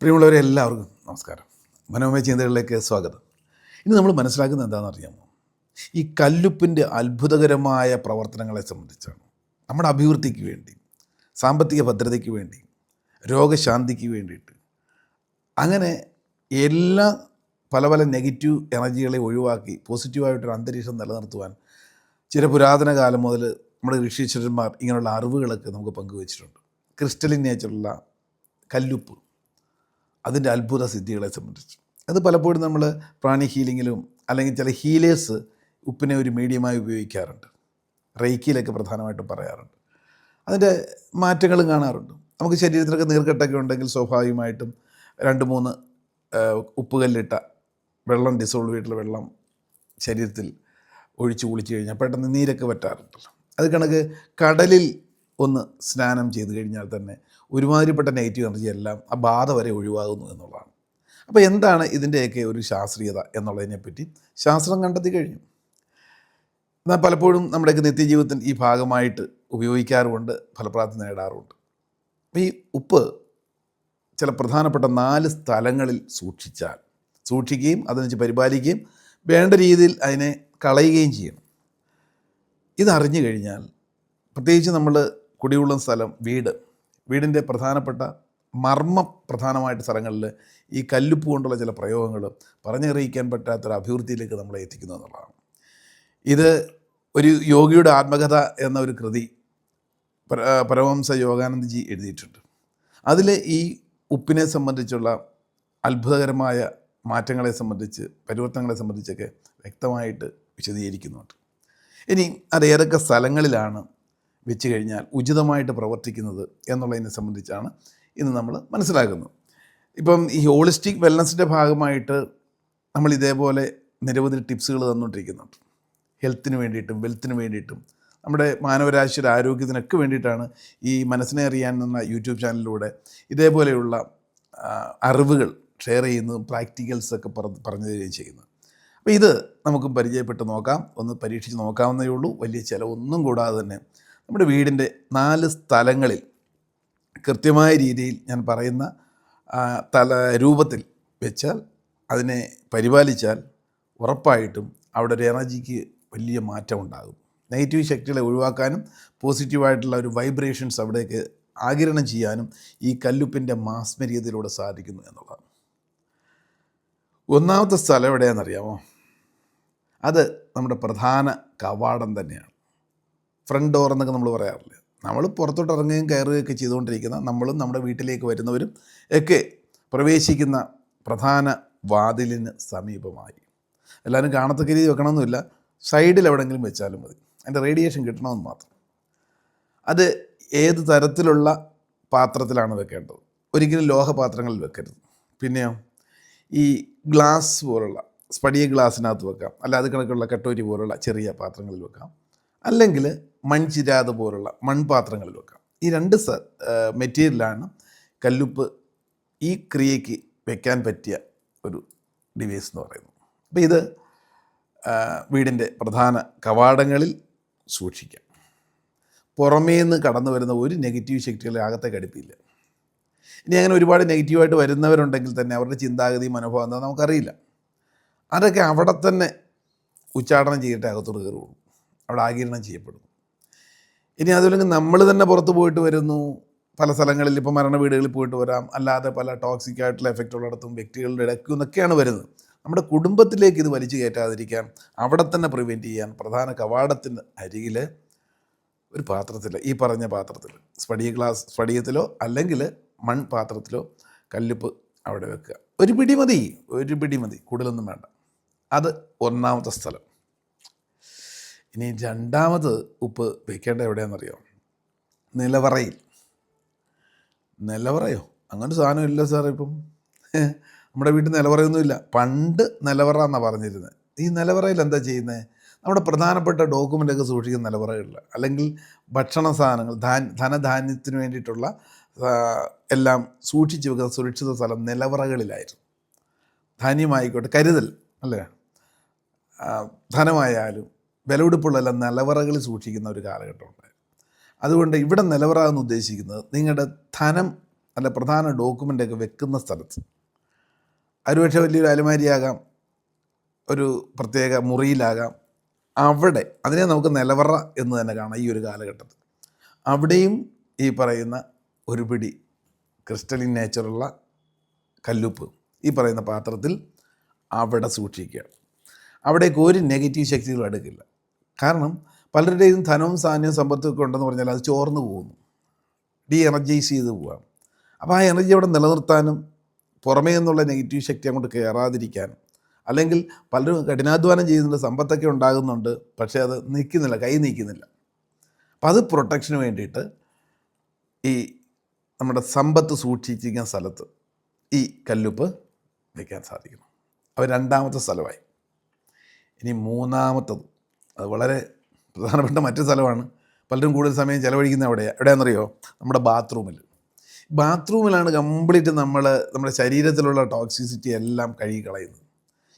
പ്രിയമുള്ളവരെ എല്ലാവർക്കും നമസ്കാരം. മനോമയ ചിന്തകളിലേക്ക് സ്വാഗതം. ഇന്ന് നമ്മൾ മനസ്സിലാക്കുന്നത് എന്താണെന്ന് അറിയാമോ? ഈ കല്ലുപ്പിന്റെ അത്ഭുതകരമായ പ്രവർത്തനങ്ങളെ സംബന്ധിച്ചാണ്. നമ്മുടെ അഭിവൃദ്ധിക്ക് വേണ്ടി സാമ്പത്തിക ഭദ്രതയ്ക്ക് വേണ്ടി രോഗശാന്തിക്ക് വേണ്ടിയിട്ട്. അങ്ങനെ എല്ലാ പല പല നെഗറ്റീവ് എനർജികളെ ഒഴിവാക്കി പോസിറ്റീവായിട്ടൊരു അന്തരീക്ഷം നിലനിർത്തുവാൻ ചില പുരാതന കാലം മുതൽ നമ്മുടെ ഋഷീശ്വരന്മാർ ഇങ്ങനെയുള്ള അറിവുകളൊക്കെ നമുക്ക് പങ്കുവച്ചിട്ടുണ്ട്. ക്രിസ്റ്റലിൻ നേച്ചറുള്ള കല്ലുപ്പ്. അതിന്റെ അത്ഭുത സിദ്ധികളെ സംബന്ധിച്ച്. അത് പലപ്പോഴും നമ്മൾ പ്രാണി ഹീലിങ്ങിലും അല്ലെങ്കിൽ ചില ഹീലേഴ്സ് ഉപ്പിനെ ഒരു മീഡിയമായി ഉപയോഗിക്കാറുണ്ട്. റേക്കിയിലൊക്കെ പ്രധാനമായിട്ടും പറയാറുണ്ട്. അതിന്റെ മാറ്റങ്ങളും കാണാറുണ്ട്. നമുക്ക് ശരീരത്തിലൊക്കെ നീർക്കെട്ടൊക്കെ ഉണ്ടെങ്കിൽ സ്വാഭാവികമായിട്ടും രണ്ട് മൂന്ന് ഉപ്പുകല്ലിട്ട വെള്ളം ഡിസോൾവ് ചെയ്തിട്ടുള്ള വെള്ളം ശരീരത്തിൽ ഒഴിച്ച് കുളിച്ച് കഴിഞ്ഞാൽ പെട്ടെന്ന് നീരൊക്കെ പറ്റാറുണ്ടല്ലോ അത് കണക്ക് കടലിൽ ഒന്ന് സ്നാനം ചെയ്ത് കഴിഞ്ഞാൽ തന്നെ ഒരുമാതിരിപ്പെട്ട നെഗറ്റീവ് എനർജി എല്ലാം ആ ബാധ വരെ ഒഴിവാകുന്നു എന്നുള്ളതാണ്. അപ്പോൾ എന്താണ് ഇതിന്റെയൊക്കെ ഒരു ശാസ്ത്രീയത എന്നുള്ളതിനെപ്പറ്റി ശാസ്ത്രം കണ്ടെത്തി കഴിഞ്ഞു. എന്നാൽ പലപ്പോഴും നമ്മുടെയൊക്കെ നിത്യജീവിതത്തിൽ ഈ ഭാഗമായിട്ട് ഉപയോഗിക്കാറുമുണ്ട് ഫലപ്രാപ്തി നേടാറുമുണ്ട്. അപ്പോൾ ഈ ഉപ്പ് ചില പ്രധാനപ്പെട്ട നാല് സ്ഥലങ്ങളിൽ സൂക്ഷിച്ചാൽ സൂക്ഷിക്കുകയും അതിനെ പരിപാലിക്കുകയും വേണ്ട രീതിയിൽ അതിനെ കളയുകയും ചെയ്യണം. ഇതറിഞ്ഞു കഴിഞ്ഞാൽ പ്രത്യേകിച്ച് നമ്മൾ കുടിയുള്ള സ്ഥലം വീട് വീടിന്റെ പ്രധാനപ്പെട്ട മർമ്മ പ്രധാനമായിട്ട് സ്ഥലങ്ങളിൽ ഈ കല്ലുപ്പ് കൊണ്ടുള്ള ചില പ്രയോഗങ്ങൾ പറഞ്ഞറിയിക്കാൻ പറ്റാത്തൊരു അഭിവൃദ്ധിയിലേക്ക് നമ്മളെ എത്തിക്കുന്നു എന്നുള്ളതാണ്. ഇത് ഒരു യോഗിയുടെ ആത്മകഥ എന്ന ഒരു കൃതി പര പരമഹംസ യോഗാനന്ദജി എഴുതിയിട്ടുണ്ട്. അതിൽ ഈ ഉപ്പിനെ സംബന്ധിച്ചുള്ള അത്ഭുതകരമായ മാറ്റങ്ങളെ സംബന്ധിച്ച് പരിവർത്തനങ്ങളെ സംബന്ധിച്ചൊക്കെ വ്യക്തമായിട്ട് വിശദീകരിക്കുന്നുണ്ട്. ഇനി അത് ഏതൊക്കെ സ്ഥലങ്ങളിലാണ് വെച്ച് കഴിഞ്ഞാൽ ഉചിതമായിട്ട് പ്രവർത്തിക്കുന്നത് എന്നുള്ളതിനെ സംബന്ധിച്ചാണ് ഇന്ന് നമ്മൾ മനസ്സിലാക്കുന്നത്. ഇപ്പം ഈ ഹോളിസ്റ്റിക് വെൽനസിന്റെ ഭാഗമായിട്ട് നമ്മൾ ഇതേപോലെ നിരവധി ടിപ്സുകൾ തന്നുകൊണ്ടിരിക്കുന്നുണ്ട്. ഹെൽത്തിന് വേണ്ടിയിട്ടും വെൽത്തിന് വേണ്ടിയിട്ടും. നമ്മുടെ മാനവരാശിയുടെ ആരോഗ്യത്തിനൊക്കെ വേണ്ടിയിട്ടാണ് ഈ മനസ്സിനെ അറിയാൻ എന്ന യൂട്യൂബ് ചാനലിലൂടെ ഇതേപോലെയുള്ള അറിവുകൾ ഷെയർ ചെയ്യുന്നതും പ്രാക്ടിക്കൽസ് ഒക്കെ പറ പറഞ്ഞു തരികയും ചെയ്യുന്നത്. അപ്പോൾ ഇത് നമുക്ക് പരിചയപ്പെട്ട് നോക്കാം. ഒന്ന് പരീക്ഷിച്ച് നോക്കാവുന്നേ ഉള്ളൂ. വലിയ ചിലവൊന്നും കൂടാതെ തന്നെ നമ്മുടെ വീടിന്റെ നാല് സ്ഥലങ്ങളിൽ കൃത്യമായ രീതിയിൽ ഞാൻ പറയുന്ന തല രൂപത്തിൽ വെച്ചാൽ അതിനെ പരിപാലിച്ചാൽ ഉറപ്പായിട്ടും അവിടെ ഒരു എനർജിക്ക് വലിയ മാറ്റം ഉണ്ടാകും. നെഗറ്റീവ് ശക്തികളെ ഒഴിവാക്കാനും പോസിറ്റീവായിട്ടുള്ള ഒരു വൈബ്രേഷൻസ് അവിടേക്ക് ആകിരണം ചെയ്യാനും ഈ കല്ലുപ്പിന്റെ മാസ്മരീയതയിലൂടെ സാധിക്കുന്നു എന്നുള്ളതാണ്. ഒന്നാമത്തെ സ്ഥലം എവിടെയാണെന്നറിയാമോ? അത് നമ്മുടെ പ്രധാന കവാടം തന്നെയാണ്. ഫ്രണ്ട് ഡോർ എന്നൊക്കെ നമ്മൾ പറയാറില്ല? നമ്മൾ പുറത്തോട്ട് ഇറങ്ങുകയും കയറുകയൊക്കെ ചെയ്തുകൊണ്ടിരിക്കുന്ന നമ്മളും നമ്മുടെ വീട്ടിലേക്ക് വരുന്നവരും ഒക്കെ പ്രവേശിക്കുന്ന പ്രധാന വാതിലിന് സമീപമായി. എല്ലാവരും കാണത്തക്ക രീതി വെക്കണമെന്നില്ല സൈഡിൽ എവിടെയെങ്കിലും വെച്ചാലും മതി. അതിന്റെ റേഡിയേഷൻ കിട്ടണമെന്ന് മാത്രം. അത് ഏത് തരത്തിലുള്ള പാത്രത്തിലാണ് വെക്കേണ്ടത്? ഒരിക്കലും ലോഹപാത്രങ്ങളിൽ വെക്കരുത്. പിന്നെയോ? ഈ ഗ്ലാസ് പോലുള്ള സ്പടിയ ഗ്ലാസ്സിനകത്ത് വെക്കാം. അല്ല കണക്കുള്ള കട്ടോരി പോലുള്ള ചെറിയ പാത്രങ്ങളിൽ വെക്കാം. അല്ലെങ്കിൽ മൺചിരാത് പോലുള്ള മൺപാത്രങ്ങളിൽ വെക്കാം. ഈ രണ്ട് മെറ്റീരിയലാണ് കല്ലുപ്പ് ഈ ക്രിയയ്ക്ക് വെക്കാൻ പറ്റിയ ഒരു ഡിവൈസ് എന്ന് പറയുന്നത്. അപ്പോൾ ഇത് വീടിന്റെ പ്രധാന കവാടങ്ങളിൽ സൂക്ഷിക്കാം. പുറമേ നിന്ന് കടന്നു വരുന്ന ഒരു നെഗറ്റീവ് ശക്തികളെ അകത്തെ കടുപ്പില്ല ഇനി അങ്ങനെ ഒരുപാട് നെഗറ്റീവായിട്ട് വരുന്നവരുണ്ടെങ്കിൽ തന്നെ അവരുടെ ചിന്താഗതി മനോഭാവം എന്താ നമുക്കറിയില്ല. അതൊക്കെ അവിടെ തന്നെ ഉച്ചാടനം ചെയ്തിട്ട് അകത്തോട് കയറുള്ളൂ അവിടെ ആകിരണം ചെയ്യപ്പെടും ഇനി അതുമല്ലെങ്കിൽ നമ്മൾ തന്നെ പുറത്ത് പോയിട്ട് വരുന്നു. പല സ്ഥലങ്ങളിൽ ഇപ്പോൾ മരണ വീടുകളിൽ പോയിട്ട് വരാം. അല്ലാതെ പല ടോക്സിക് ആയിട്ടുള്ള എഫക്റ്റ് ഉള്ളിടത്തും വ്യക്തികളുടെ ഇടയ്ക്കും എന്നൊക്കെയാണ് വരുന്നത്. നമ്മുടെ കുടുംബത്തിലേക്ക് ഇത് വലിച്ചു കയറ്റാതിരിക്കാൻ അവിടെ തന്നെ പ്രിവെന്റ് ചെയ്യാൻ പ്രധാന കവാടത്തിന് അരികിൽ ഒരു പാത്രത്തിൽ ഈ പറഞ്ഞ പാത്രത്തിൽ സ്പടിയ ഗ്ലാസ് സ്പടിയത്തിലോ അല്ലെങ്കിൽ മൺപാത്രത്തിലോ കല്ലുപ്പ് അവിടെ വെക്കുക. ഒരു പിടി മതി. ഒരു പിടി മതി. കൂടുതലൊന്നും വേണ്ട. അത് ഒന്നാമത്തെ സ്ഥലം. ഇനി രണ്ടാമത് ഉപ്പ് വെക്കേണ്ട എവിടെയാണെന്നറിയോ? നിലവറയിൽ. നിലവറയോ? അങ്ങനെ സാധനം ഇല്ല സാർ ഇപ്പം. നമ്മുടെ വീട്ടിൽ നിലവറയൊന്നുമില്ല. പണ്ട് നിലവറ എന്നാണ് പറഞ്ഞിരുന്നത് ഈ നിലവറയിൽ എന്താ ചെയ്യുന്നത് നമ്മുടെ പ്രധാനപ്പെട്ട ഡോക്യുമെന്റൊക്കെ സൂക്ഷിക്കുന്ന നിലവറകളിൽ അല്ലെങ്കിൽ ഭക്ഷണ സാധനങ്ങൾ ധാൻ ധനധാന്യത്തിന് വേണ്ടിയിട്ടുള്ള എല്ലാം സൂക്ഷിച്ച് വെക്കുന്ന സുരക്ഷിത സ്ഥലം നിലവറകളിലായിരുന്നു. ധാന്യമായിക്കോട്ടെ കരുതൽ അല്ലേ? ധനമായാലും വിലപിടിപ്പുള്ളതെല്ലാം നിലവറകളിൽ സൂക്ഷിക്കുന്ന ഒരു കാലഘട്ടം ഉണ്ടായിരുന്നു അതുകൊണ്ട് ഇവിടെ നിലവറ എന്ന് ഉദ്ദേശിക്കുന്നത് നിങ്ങളുടെ ധനം അല്ല പ്രധാന ഡോക്യുമെന്റൊക്കെ വെക്കുന്ന സ്ഥലത്ത്. ഒരുപക്ഷെ വലിയൊരു അലമാരിയാകാം ഒരു പ്രത്യേക മുറിയിലാകാം. അവിടെ അതിനെ നമുക്ക് നിലവറ എന്ന് തന്നെ കാണാം ഈ ഒരു കാലഘട്ടത്തിൽ. അവിടെയും ഈ പറയുന്ന ഒരു പിടി ക്രിസ്റ്റലിൻ നേച്ചറുള്ള കല്ലുപ്പ് ഈ പറയുന്ന പാത്രത്തിൽ അവിടെ സൂക്ഷിക്കുക. അവിടേക്ക് ഒരു നെഗറ്റീവ് ശക്തികളും അടുക്കില്ല. കാരണം പലരുടെയും ധനവും സാന്യവും സമ്പത്തും ഒക്കെ ഉണ്ടെന്ന് പറഞ്ഞാൽ അത് ചോർന്നു പോകുന്നു. ഡി എനർജൈസ് ചെയ്ത് പോവാം അപ്പോൾ ആ എനർജി അവിടെ നിലനിർത്താനും പുറമേ നിന്നുള്ള നെഗറ്റീവ് ശക്തി അങ്ങോട്ട് കയറാതിരിക്കാനും അല്ലെങ്കിൽ പലരും കഠിനാധ്വാനം ചെയ്യുന്നുണ്ട് സമ്പത്തൊക്കെ ഉണ്ടാകുന്നുണ്ട് പക്ഷേ അത് നിൽക്കുന്നില്ല കൈ നീക്കുന്നില്ല. അപ്പം അത് പ്രൊട്ടക്ഷന് വേണ്ടിയിട്ട് ഈ നമ്മുടെ സമ്പത്ത് സൂക്ഷിച്ചിരിക്കുന്ന സ്ഥലത്ത് ഈ കല്ലുപ്പ് വയ്ക്കാൻ സാധിക്കുന്നു. അവ രണ്ടാമത്തെ സ്ഥലമായി. ഇനി മൂന്നാമത്തത് അത് വളരെ പ്രധാനപ്പെട്ട മറ്റു സ്ഥലമാണ്. പലരും കൂടുതൽ സമയം ചിലവഴിക്കുന്ന എവിടെയാണ് എവിടെയാണെന്നറിയോ? നമ്മുടെ ബാത്റൂമിൽ. ബാത്റൂമിലാണ് കംപ്ലീറ്റ് നമ്മൾ നമ്മുടെ ശരീരത്തിലുള്ള ടോക്സിസിറ്റി എല്ലാം കഴുകി കളയുന്നത്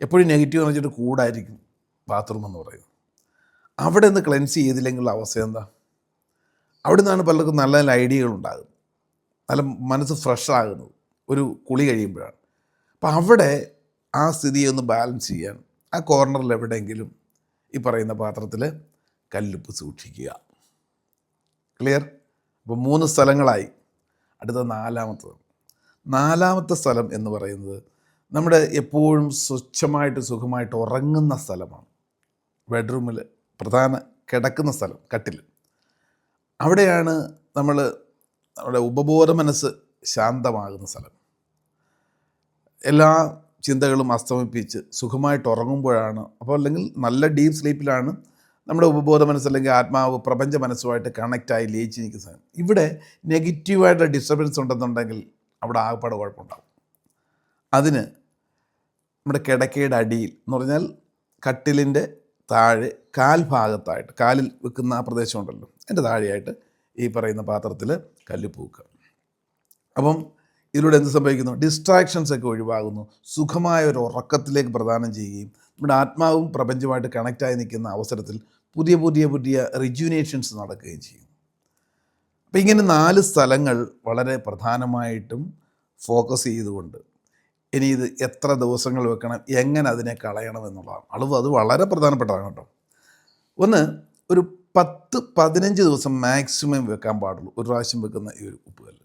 എപ്പോഴും നെഗറ്റീവ് എന്ന് വെച്ചിട്ട് കൂടായിരിക്കും ബാത്റൂം എന്ന് പറയുന്നത്. അവിടെ നിന്ന് ക്ലെൻസ് ചെയ്തില്ലെങ്കിലുള്ള അവസ്ഥ എന്താ? അവിടെ നിന്നാണ് പലർക്കും നല്ല നല്ല ഐഡിയകൾ ഉണ്ടാകുന്നത്. നല്ല മനസ്സ് ഫ്രഷ് ആകുന്നത്. ഒരു കുളി കഴിയുമ്പോഴാണ്. അപ്പോൾ അവിടെ ആ സ്ഥിതിയെ ഒന്ന് ബാലൻസ് ചെയ്യാൻ ആ കോർണറിൽ എവിടെയെങ്കിലും ഈ പറയുന്ന പാത്രത്തിൽ കല്ലുപ്പ് സൂക്ഷിക്കുക. ക്ലിയർ അപ്പോൾ മൂന്ന് സ്ഥലങ്ങളായി. അടുത്ത നാലാമത്തത്. നാലാമത്തെ സ്ഥലം എന്ന് പറയുന്നത് നമ്മുടെ എപ്പോഴും സ്വച്ഛമായിട്ട് സുഖമായിട്ട് ഉറങ്ങുന്ന സ്ഥലമാണ്. ബെഡ്റൂമിൽ പ്രധാന കിടക്കുന്ന സ്ഥലം കട്ടിൽ അവിടെയാണ് നമ്മൾ നമ്മുടെ ഉപബോധ മനസ്സ് ശാന്തമാകുന്ന സ്ഥലം. എല്ലാ ചിന്തകളും അസ്തമിപ്പിച്ച് സുഖമായിട്ട് ഉറങ്ങുമ്പോഴാണ് അപ്പോൾ അല്ലെങ്കിൽ നല്ല ഡീപ്പ് സ്ലീപ്പിലാണ് നമ്മുടെ ഉപബോധ മനസ്സ് അല്ലെങ്കിൽ ആത്മാവ് പ്രപഞ്ച മനസ്സുമായിട്ട് കണക്റ്റായി ലയിച്ച് നിൽക്കുന്ന സാധനം. ഇവിടെ നെഗറ്റീവായിട്ടുള്ള ഡിസ്റ്റർബൻസ് ഉണ്ടെന്നുണ്ടെങ്കിൽ അവിടെ ആകപ്പാട് കുഴപ്പമുണ്ടാകും അതിന് നമ്മുടെ കിടക്കയുടെ അടിയിൽ എന്ന് പറഞ്ഞാൽ കട്ടിലിന്റെ താഴെ കാൽഭാഗത്തായിട്ട് കാലിൽ വെക്കുന്ന ആ പ്രദേശമുണ്ടല്ലോ എന്റെ താഴെയായിട്ട് ഈ പറയുന്ന പാത്രത്തിൽ കല്ല് പൂക്കുക. അപ്പം ഇതിലൂടെ എന്ത് സംഭവിക്കുന്നു? ഡിസ്ട്രാക്ഷൻസ് ഒക്കെ ഒഴിവാകുന്നു. സുഖമായ ഒരു ഉറക്കത്തിലേക്ക് പ്രദാനം ചെയ്യുകയും നമ്മുടെ ആത്മാവും പ്രപഞ്ചമായിട്ട് കണക്റ്റായി നിൽക്കുന്ന അവസരത്തിൽ പുതിയ പുതിയ പുതിയ റിജുനേഷൻസ് നടക്കുകയും ചെയ്യും. അപ്പം ഇങ്ങനെ നാല് സ്ഥലങ്ങൾ വളരെ പ്രധാനമായിട്ടും ഫോക്കസ് ചെയ്തുകൊണ്ട് ഇനി ഇത് എത്ര ദിവസങ്ങൾ വെക്കണം? എങ്ങനെ അതിനെ കളയണം എന്നുള്ളതാണ്. അളവ് അത് വളരെ പ്രധാനപ്പെട്ടതാണ് കേട്ടോ. ഒന്ന് ഒരു പത്ത് പതിനഞ്ച് ദിവസം മാക്സിമം വെക്കാൻ പാടുള്ളൂ. ഒരു പ്രാവശ്യം വെക്കുന്ന ഈ ഒരു ഉപ്പുകല്ല്.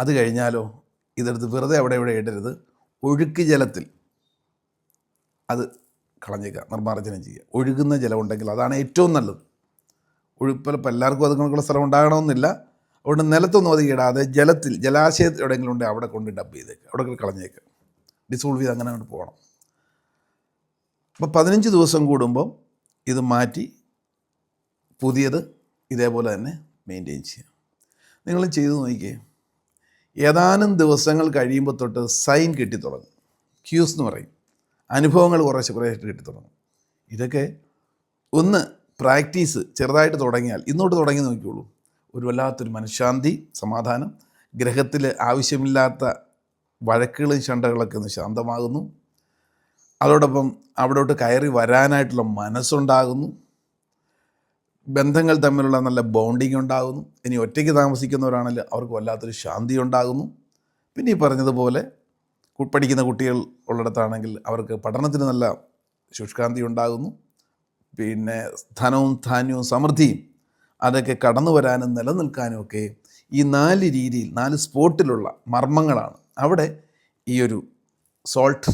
അത് കഴിഞ്ഞാലോ ഇതെടുത്ത് വെറുതെ അവിടെ ഇവിടെ ഇടരുത്. ഒഴുക്ക് ജലത്തിൽ അത് കളഞ്ഞേക്കുക നിർമ്മാർജനം ചെയ്യുക. ഒഴുകുന്ന ജലമുണ്ടെങ്കിൽ അതാണ് ഏറ്റവും നല്ലത്. ഒഴുപ്പലപ്പോൾ എല്ലാവർക്കും അത് കണക്കുള്ള സ്ഥലം ഉണ്ടാകണമെന്നില്ല. അതുകൊണ്ട് നിലത്തൊന്നും അത് ഇടാതെ ജലത്തിൽ ജലാശയത്തിൽ എവിടെയെങ്കിലും ഉണ്ടെങ്കിൽ അവിടെ കൊണ്ട് ഡബ് ചെയ്തേക്കുക അവിടെ കളഞ്ഞേക്കുക. ഡിസോൾവ് ചെയ്ത് അങ്ങനെ അങ്ങോട്ട് പോകണം. അപ്പോൾ പതിനഞ്ച് ദിവസം കൂടുമ്പം ഇത് മാറ്റി പുതിയത് ഇതേപോലെ തന്നെ മെയിന്റെയിൻ ചെയ്യുക. നിങ്ങൾ ചെയ്തു നോക്കിയേ ഏതാനും ദിവസങ്ങൾ കഴിയുമ്പോൾ തൊട്ട് സൈൻ കിട്ടിത്തുടങ്ങും ക്യൂസ് എന്ന് പറയും. അനുഭവങ്ങൾ കുറേശ്ശെ കുറേശ്ശെ കിട്ടിത്തുടങ്ങും ഇതൊക്കെ ഒന്ന് പ്രാക്ടീസ് ചെറുതായിട്ട് തുടങ്ങിയാൽ ഇന്നോട്ട് തുടങ്ങി നോക്കിയോളൂ ഒരു വല്ലാത്തൊരു മനഃശാന്തി സമാധാനം ഗ്രഹത്തിൽ ആവശ്യമില്ലാത്ത വഴക്കുകളും ശണ്ടകളൊക്കെ ഒന്ന് ശാന്തമാകുന്നു. അതോടൊപ്പം അവിടോട്ട് കയറി വരാനായിട്ടുള്ള മനസ്സുണ്ടാകുന്നു. ബന്ധങ്ങൾ തമ്മിലുള്ള നല്ല ബോണ്ടിങ് ഉണ്ടാകുന്നു. ഇനി ഒറ്റയ്ക്ക് താമസിക്കുന്നവരാണെങ്കിൽ അവർക്ക് വല്ലാത്തൊരു ശാന്തി ഉണ്ടാകുന്നു. പിന്നെ ഈ പറഞ്ഞതുപോലെ പഠിക്കുന്ന കുട്ടികൾ ഉള്ളിടത്താണെങ്കിൽ അവർക്ക് പഠനത്തിന് നല്ല ശുഷ്കാന്തി ഉണ്ടാകുന്നു. പിന്നെ ധനവും ധാന്യവും സമൃദ്ധിയും അതൊക്കെ കടന്നു വരാനും നിലനിൽക്കാനും ഒക്കെ ഈ നാല് രീതിയിൽ നാല് സ്പോട്ടിലുള്ള മർമ്മങ്ങളാണ്. അവിടെ ഈ ഒരു സോൾട്ട്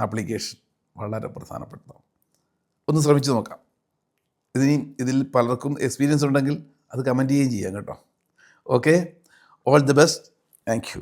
ആപ്ലിക്കേഷൻ വളരെ പ്രധാനപ്പെട്ടതാണ്. ഒന്ന് ശ്രമിച്ചു നോക്കാം. ഇതിനി ഇതിൽ പലർക്കും എക്സ്പീരിയൻസ് ഉണ്ടെങ്കിൽ അത് കമന്റ് ചെയ്യുകയും ചെയ്യാം കേട്ടോ. Okay all the best thank you